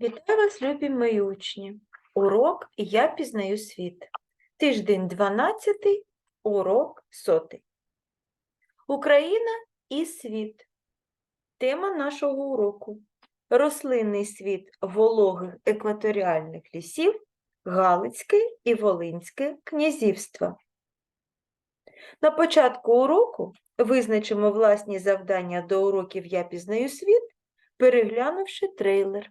Вітаю вас, любі мої учні. Урок Я пізнаю світ. Тиждень 12, урок 100. Україна і світ. Тема нашого уроку. Рослинний світ вологих екваторіальних лісів Галицьке і Волинське князівства. На початку уроку визначимо власні завдання до уроків Я пізнаю світ, переглянувши трейлер.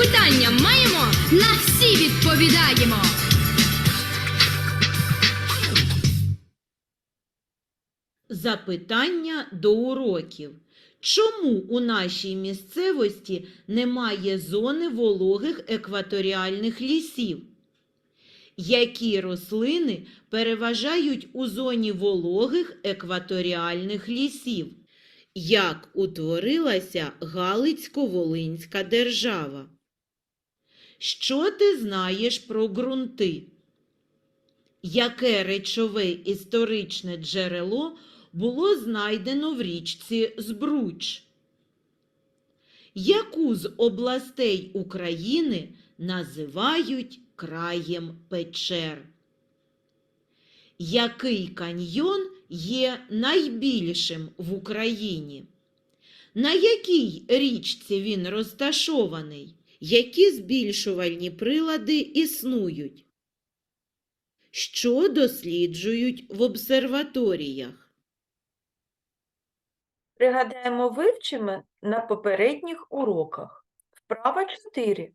Запитання маємо, на всі відповідаємо. Запитання до уроків. Чому у нашій місцевості немає зони вологих екваторіальних лісів? Які рослини переважають у зоні вологих екваторіальних лісів? Як утворилася Галицько-Волинська держава? Що ти знаєш про ґрунти? Яке речове історичне джерело було знайдено в річці Збруч? Яку з областей України називають краєм печер? Який каньйон є найбільшим в Україні? На якій річці він розташований? Які збільшувальні прилади існують? Що досліджують в обсерваторіях? Пригадаємо, вивчимо на попередніх уроках. Вправа 4.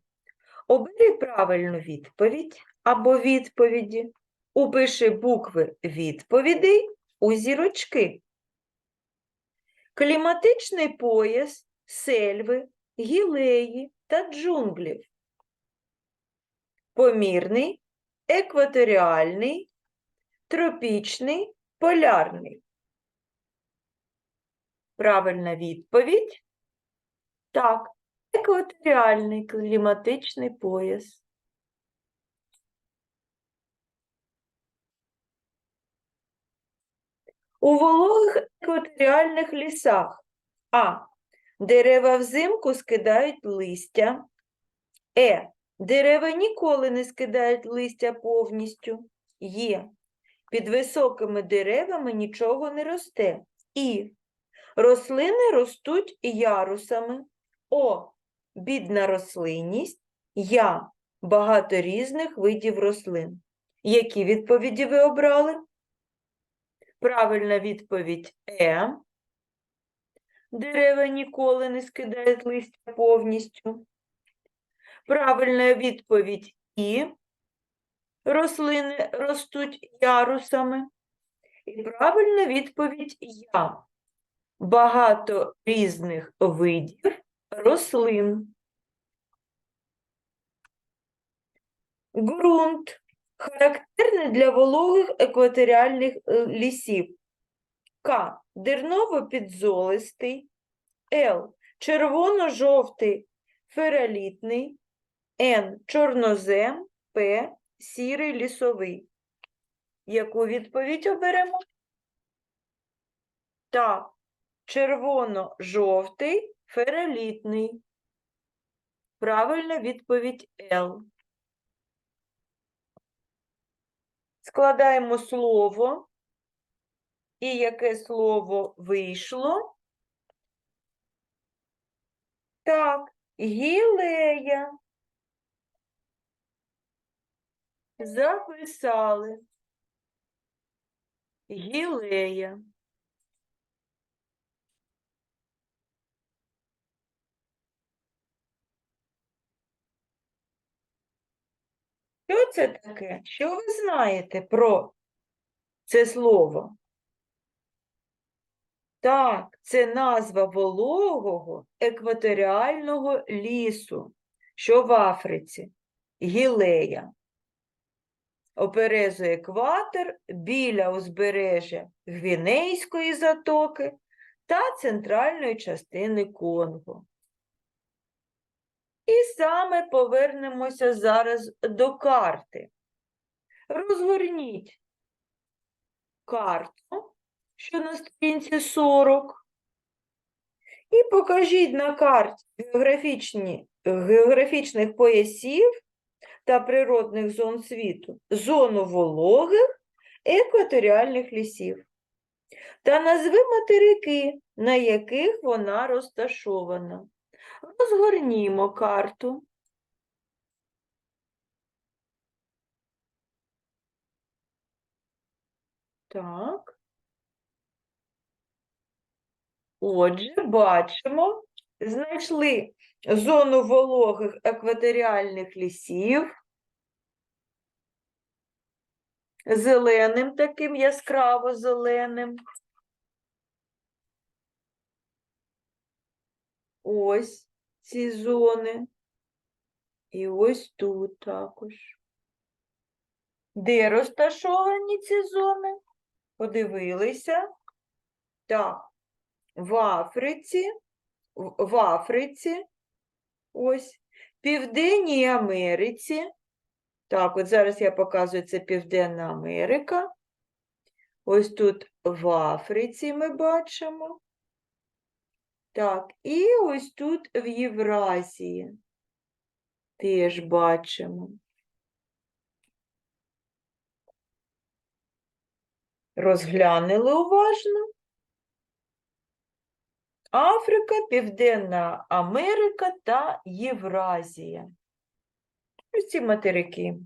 Обери правильну відповідь або відповіді. Упиши букви відповідей у зірочки. Кліматичний пояс, сельви, гілеї та джунглів. Помірний, екваторіальний, тропічний, полярний. Правильна відповідь. Так, екваторіальний кліматичний пояс. У вологих екваторіальних лісах А. Дерева взимку скидають листя. Е. Дерева ніколи не скидають листя повністю. Є. Під високими деревами нічого не росте. І. Рослини ростуть ярусами. О. Бідна рослинність. Я. Багато різних видів рослин. Які відповіді ви обрали? Правильна відповідь Е. Дерева ніколи не скидають листя повністю. Правильна відповідь І. Рослини ростуть ярусами. І правильна відповідь Я. Багато різних видів рослин. Ґрунт характерний для вологих екваторіальних е, лісів. К. Дерново-підзолистий. Л. Червоно-жовтий фералітний. Н. Чорнозем. П. Сірий лісовий. Яку відповідь оберемо? Так, червоно-жовтий фералітний. Правильна відповідь Л. Складаємо слово. І яке слово вийшло? Так, гілея. Записали. Гілея. Що це таке? Що ви знаєте про це слово? Так, це назва вологого екваторіального лісу, що в Африці, гілея. Оперезує екватор біля узбережжя Гвінейської затоки та центральної частини Конго. І саме повернемося зараз до карти. Розгорніть карту, що на сторінці 40, і покажіть на карті географічних поясів та природних зон світу зону вологих екваторіальних лісів та назви материки, на яких вона розташована. Розгорнімо карту. Так. Отже, бачимо, знайшли зону вологих екваторіальних лісів. Зеленим таким яскраво зеленим. Ось ці зони. І ось тут також. Де розташовані ці зони? Подивилися. Так, в Африці, в Африці, ось, Південній Америці. Так, от зараз я показую, це Південна Америка. Ось тут в Африці ми бачимо. Так, і ось тут в Євразії теж бачимо. Розглянули уважно. Африка, Південна Америка та Євразія. Ось ці материки.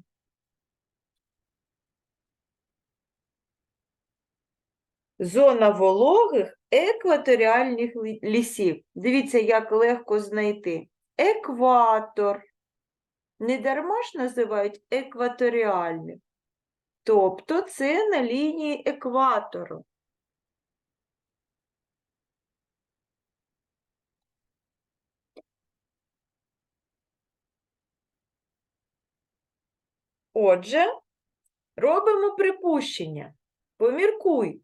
Зона вологих екваторіальних лісів. Дивіться, як легко знайти. Екватор. Не дарма ж називають екваторіальних. Тобто це на лінії екватору. Отже, робимо припущення. Поміркуй,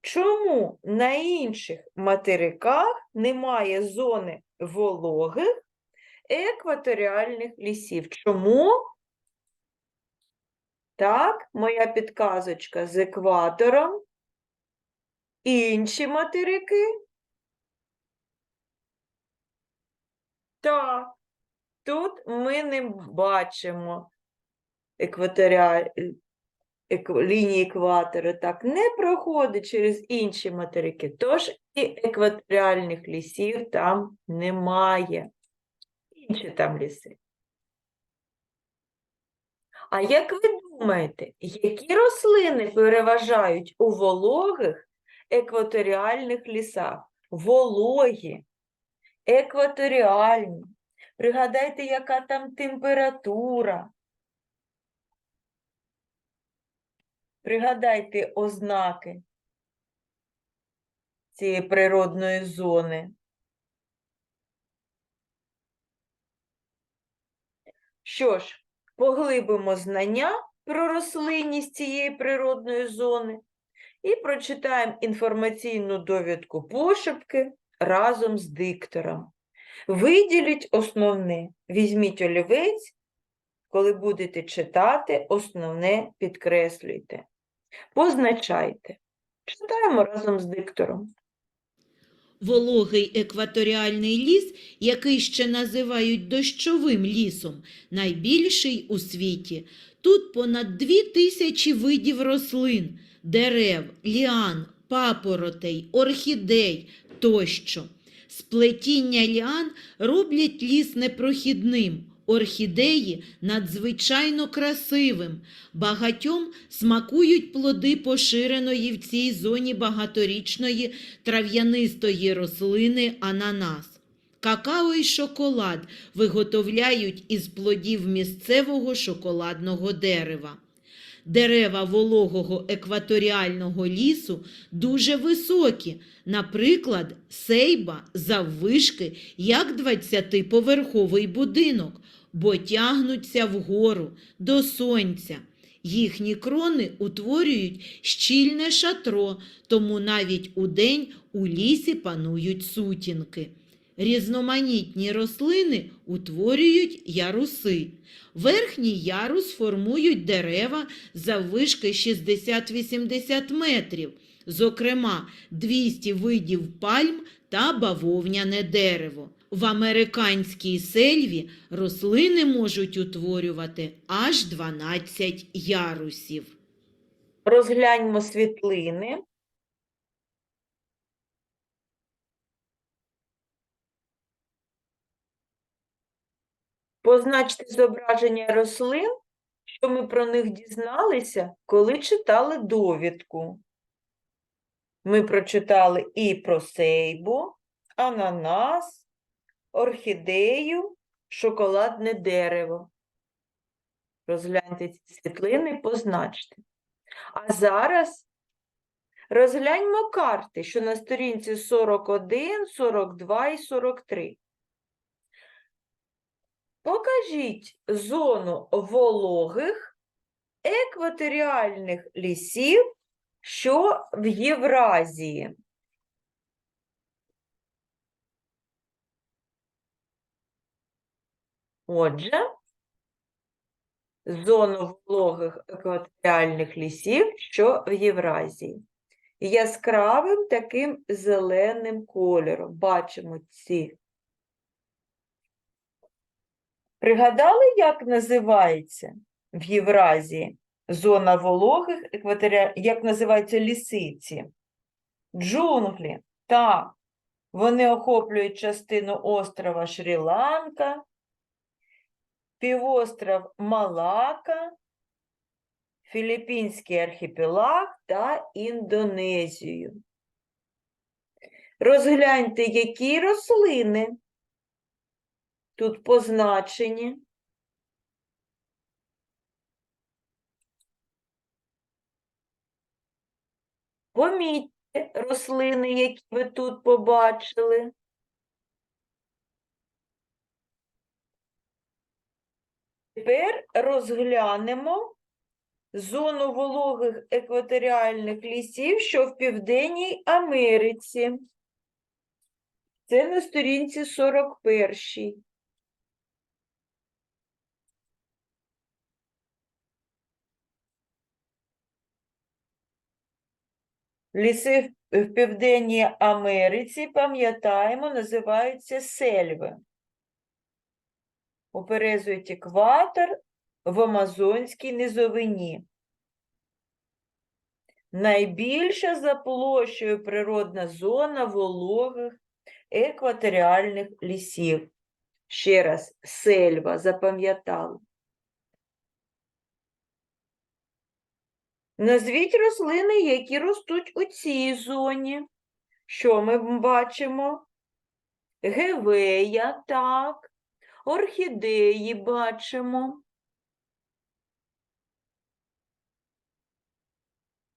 чому на інших материках немає зони вологих екваторіальних лісів? Чому? Так, моя підказочка з екватором. Інші материки? Так, тут ми не бачимо екваторіаль... екв... лінії екватора. Так, не проходить через інші материки. Тож і екваторіальних лісів там немає. Інші там ліси. А як ви думаєте, які рослини переважають у вологих екваторіальних лісах? Вологі, екваторіальні. Пригадайте, яка там температура. Пригадайте ознаки цієї природної зони. Що ж, поглибимо знання про рослинність цієї природної зони і прочитаємо інформаційну довідку пошепки разом з диктором. Виділіть основне, візьміть олівець, коли будете читати, основне підкреслюйте. Позначайте. Читаємо разом з диктором. Вологий екваторіальний ліс, який ще називають дощовим лісом, найбільший у світі. Тут понад дві тисячі видів рослин, дерев, ліан, папоротей, орхідей тощо. Сплетіння ліан роблять ліс непрохідним. Орхідеї надзвичайно красивим. Багатьом смакують плоди поширеної в цій зоні багаторічної трав'янистої рослини ананас. Какао і шоколад виготовляють із плодів місцевого шоколадного дерева. Дерева вологого екваторіального лісу дуже високі, наприклад, сейба заввишки, як 20-поверховий будинок, бо тягнуться вгору до сонця. Їхні крони утворюють щільне шатро, тому навіть удень у лісі панують сутінки. Різноманітні рослини утворюють яруси. Верхній ярус формують дерева заввишки 60-80 метрів, зокрема 200 видів пальм та бавовняне дерево. В американській сельві рослини можуть утворювати аж 12 ярусів. Розгляньмо світлини. Позначте зображення рослин, що ми про них дізналися, коли читали довідку. Ми прочитали і про сейбу, ананас, орхідею, шоколадне дерево. Розгляньте ці світлини, позначте. А зараз розгляньмо карти, що на сторінці 41, 42 і 43. Покажіть зону вологих екваторіальних лісів, що в Євразії. Отже, зону вологих екваторіальних лісів, що в Євразії. Яскравим таким зеленим кольором бачимо ці. Пригадали, як називається в Євразії зона вологих екваторіальних, як називаються лісиці? Джунглі. Так, вони охоплюють частину острова Шрі-Ланка, півостров Малака, Філіппінський архіпелаг та Індонезію. Розгляньте, які рослини тут позначені. Помітьте рослини, які ви тут побачили. Тепер розглянемо зону вологих екваторіальних лісів, що в Південній Америці. Це на сторінці 41. Ліси в- Південній Америці, пам'ятаємо, називаються сельви. Оперезують екватор в Амазонській низовині. Найбільша за площею природна зона вологих екваторіальних лісів. Ще раз, сельва, запам'ятали. Назвіть рослини, які ростуть у цій зоні. Що ми бачимо? Гевея, так. Орхідеї бачимо.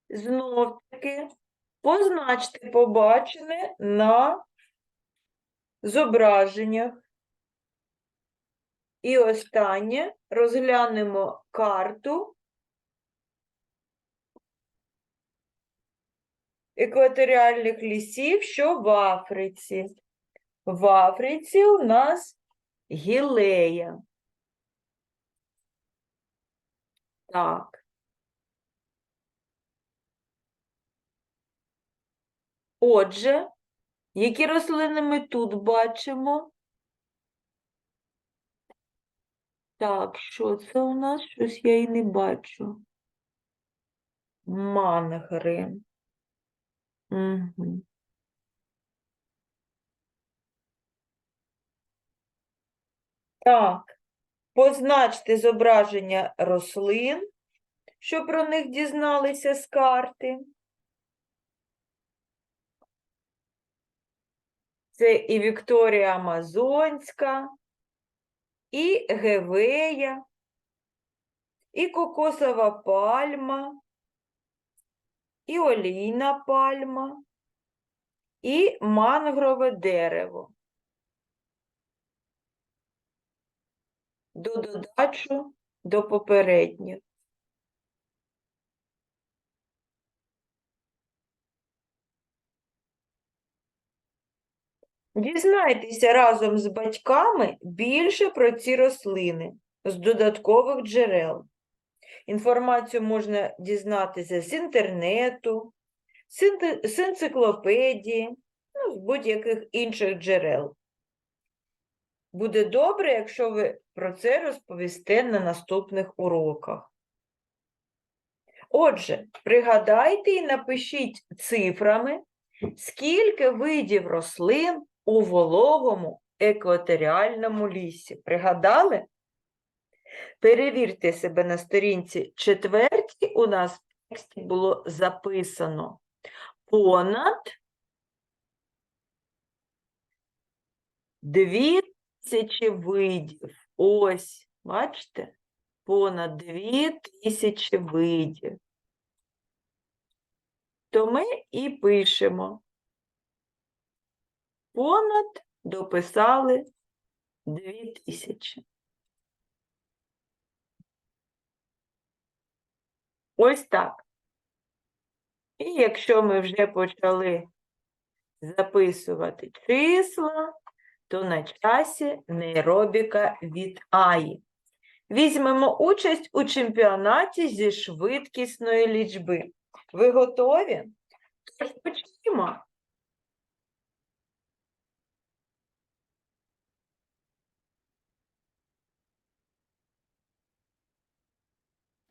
Знов таки позначте побачене на зображеннях. І останнє розглянемо карту екваторіальних лісів, що в Африці. В Африці у нас гілея. Так. Отже, які рослини ми тут бачимо? Так, що це у нас? Щось я і не бачу. Мангри. Угу. Так, позначте зображення рослин, що про них дізналися з карти. Це і Вікторія Амазонська, і Гевея, і кокосова пальма, і олійна пальма, і мангрове дерево. До додачу до попередніх. Дізнайтеся разом з батьками більше про ці рослини з додаткових джерел. Інформацію можна дізнатися з інтернету, з енциклопедії, ну, з будь-яких інших джерел. Буде добре, якщо ви про це розповісте на наступних уроках. Отже, пригадайте і напишіть цифрами, скільки видів рослин у вологому екваторіальному лісі. Пригадали? Перевірте себе на сторінці четвертій, у нас в тексті було записано понад 2000 видів. Ось, бачите, понад 2000 видів. То ми і пишемо. Понад дописали 2000. Ось так. І якщо ми вже почали записувати числа, то на часі нейробіка від АІ. Візьмемо участь у чемпіонаті зі швидкісної лічби. Ви готові? Тож почнімо.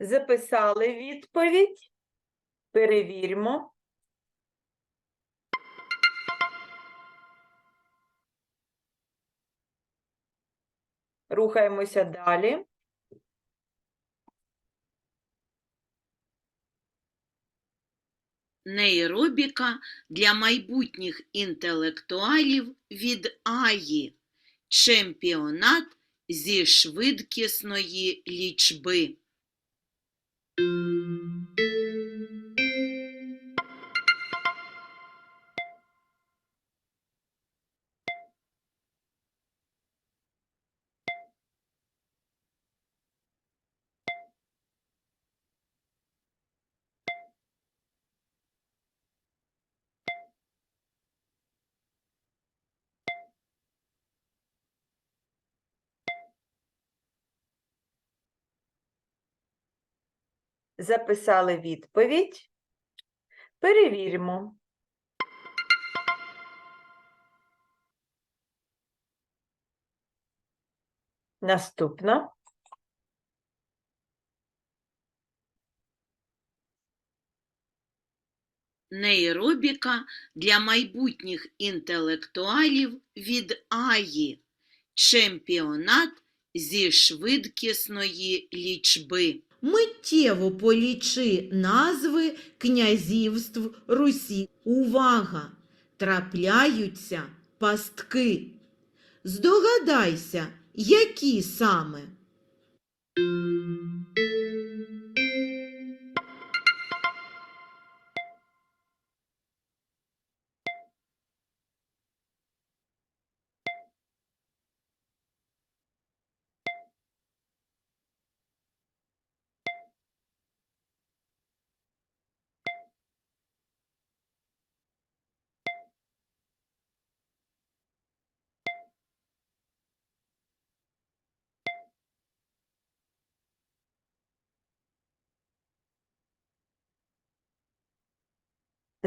Записали відповідь. Перевіримо. Рухаємося далі. Нейробіка для майбутніх інтелектуалів від Аї. Чемпіонат зі швидкісної лічби. Записали відповідь. Перевіримо. Наступна. Нейробіка для майбутніх інтелектуалів від Аї. Чемпіонат зі швидкісної лічби. Миттєво полічи назви князівств Русі. Увага! Трапляються пастки. Здогадайся, які саме?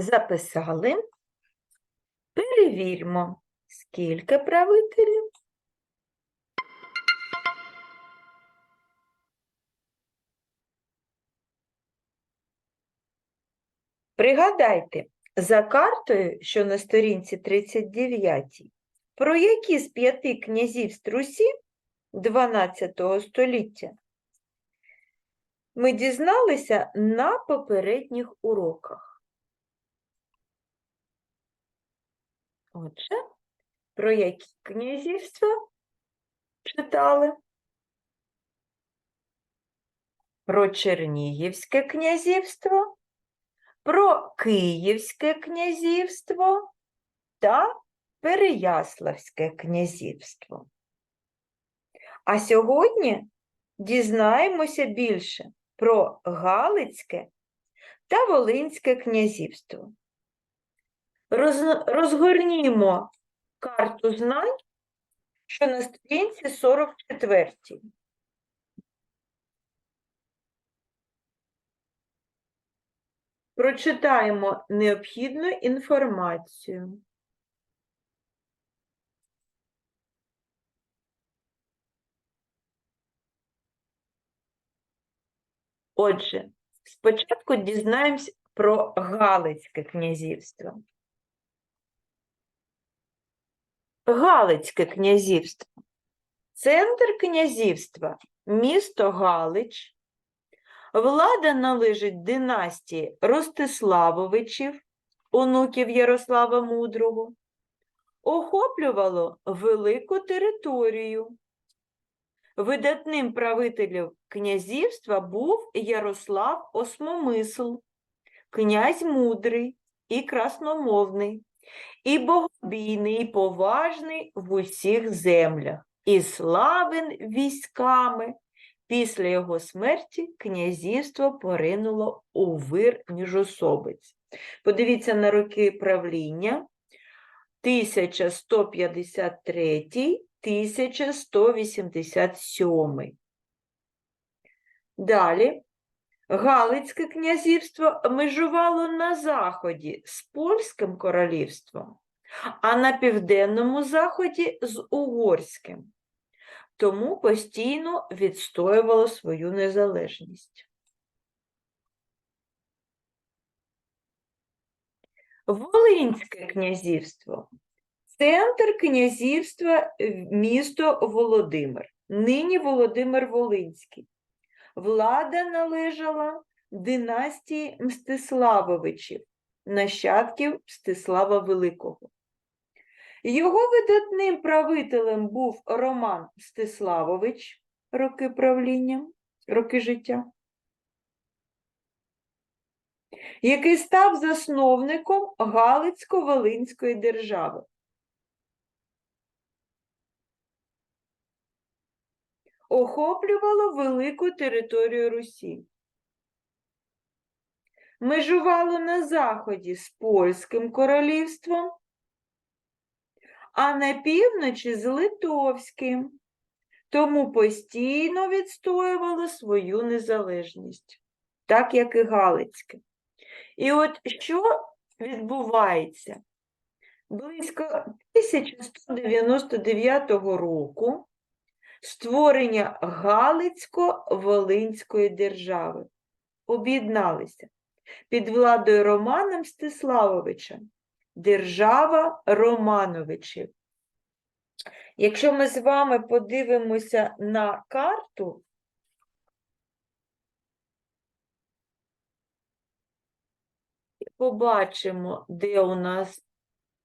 Записали. Перевірмо, скільки правителів. Пригадайте, за картою, що на сторінці 39, про які з п'яти князівств Русі 12 століття ми дізналися на попередніх уроках. Отже, про які князівства читали? Про Чернігівське князівство, про Київське князівство та Переяславське князівство. А сьогодні дізнаємося більше про Галицьке та Волинське князівство. Роз- Розгорнімо карту знань, що на сторінці 44. Прочитаємо необхідну інформацію. Отже, спочатку дізнаємось про Галицьке князівство. Галицьке князівство. Центр князівства місто Галич. Влада належить династії Ростиславовичів, онуків Ярослава Мудрого. Охоплювало велику територію. Видатним правителем князівства був Ярослав Осмомисл, князь мудрий і красномовний, і богобійний, і поважний в усіх землях, і славен військами. Після його смерті князівство поринуло у вир міжособиць. Подивіться на роки правління 1153 1187. Далі Галицьке князівство межувало на заході з Польським королівством, а на південному заході з Угорським, тому постійно відстоювало свою незалежність. Волинське князівство Центр князівства місто Володимир, нині Володимир Волинський. Влада належала династії Мстиславовичів, нащадків Мстислава Великого. Його видатним правителем був Роман Мстиславович, роки правління, роки життя, який став засновником Галицько-Волинської держави. Охоплювало велику територію Русі. Межувало на заході з Польським королівством, а на півночі з Литовським, тому постійно відстоювало свою незалежність, так як і Галицьке. І от що відбувається? Близько 1199 року створення Галицько-Волинської держави. Об'єдналися під владою Романа Мстиславовича, держава Романовичів. Якщо ми з вами подивимося на карту, побачимо, де у нас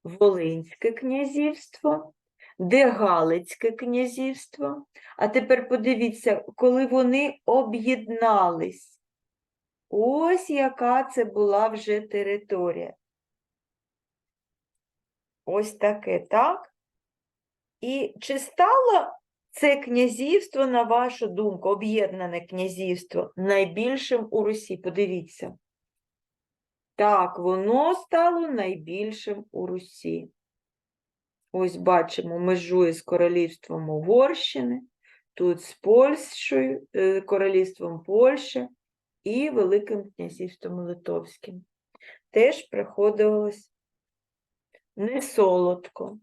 Волинське князівство, де Галицьке князівство. А тепер подивіться, коли вони об'єднались. Ось яка це була вже територія. Ось таке, так? І чи стало це князівство, на вашу думку, об'єднане князівство, найбільшим у Русі? Подивіться. Так, воно стало найбільшим у Русі. Ось бачимо, межує з королівством Угорщини, тут з Польщею, е, королівством Польщі і Великим князівством Литовським. теж приходилось не солодко.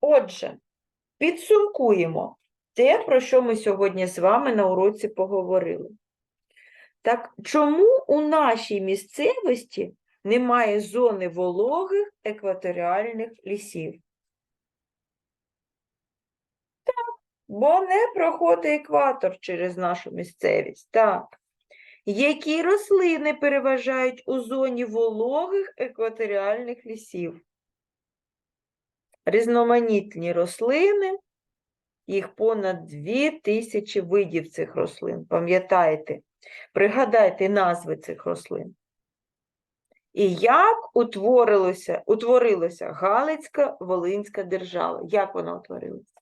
Отже, підсумкуємо те, про що ми сьогодні з вами на уроці поговорили. Так чому у нашій місцевості немає зони вологих екваторіальних лісів? Так, бо не проходить екватор через нашу місцевість. Так. Які рослини переважають у зоні вологих екваторіальних лісів? Різноманітні рослини, їх понад дві тисячі видів цих рослин. Пам'ятаєте, пригадайте назви цих рослин. І як утворилося, утворилася Галицька Волинська держава? Як вона утворилася?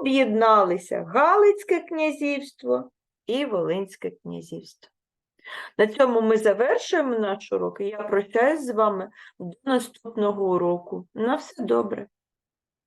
Об'єдналися Галицьке князівство і Волинське князівство. На цьому ми завершуємо наш урок, і я прощаюсь з вами до наступного уроку. На все добре.